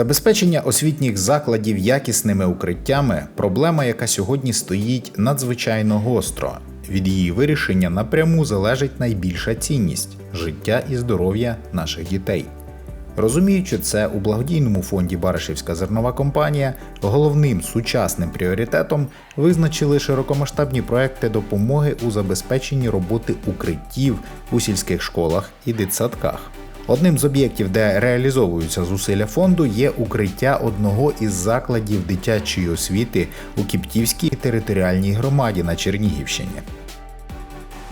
Забезпечення освітніх закладів якісними укриттями проблема, яка сьогодні стоїть надзвичайно гостро. Від її вирішення напряму залежить найбільша цінність життя і здоров'я наших дітей. Розуміючи це, у благодійному фонді Баришівська зернова компанія головним сучасним пріоритетом визначили широкомасштабні проекти допомоги у забезпеченні роботи укриттів у сільських школах і дитсадках. Одним з об'єктів, де реалізовуються зусилля фонду, є укриття одного із закладів дитячої освіти у Кіптівській територіальній громаді на Чернігівщині.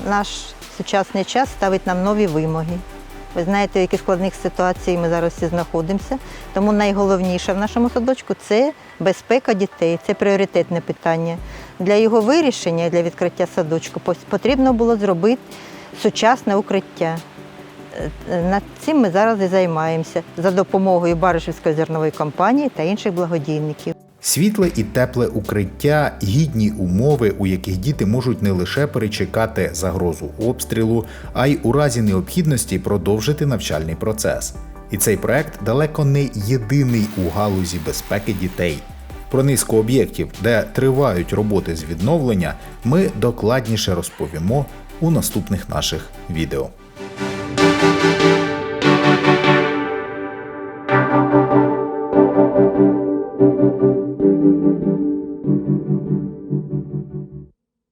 Наш сучасний час ставить нам нові вимоги. Ви знаєте, в яких складних ситуацій ми зараз всі знаходимося. Тому найголовніше в нашому садочку це безпека дітей, це пріоритетне питання. Для його вирішення, для відкриття садочку, потрібно було зробити сучасне укриття. Над цим ми зараз і займаємося за допомогою Баришівської зернової компанії та інших благодійників. Світле і тепле укриття гідні умови, у яких діти можуть не лише перечекати загрозу обстрілу, а й у разі необхідності продовжити навчальний процес. І цей проект далеко не єдиний у галузі безпеки дітей. Про низку об'єктів, де тривають роботи з відновлення, ми докладніше розповімо у наступних наших відео.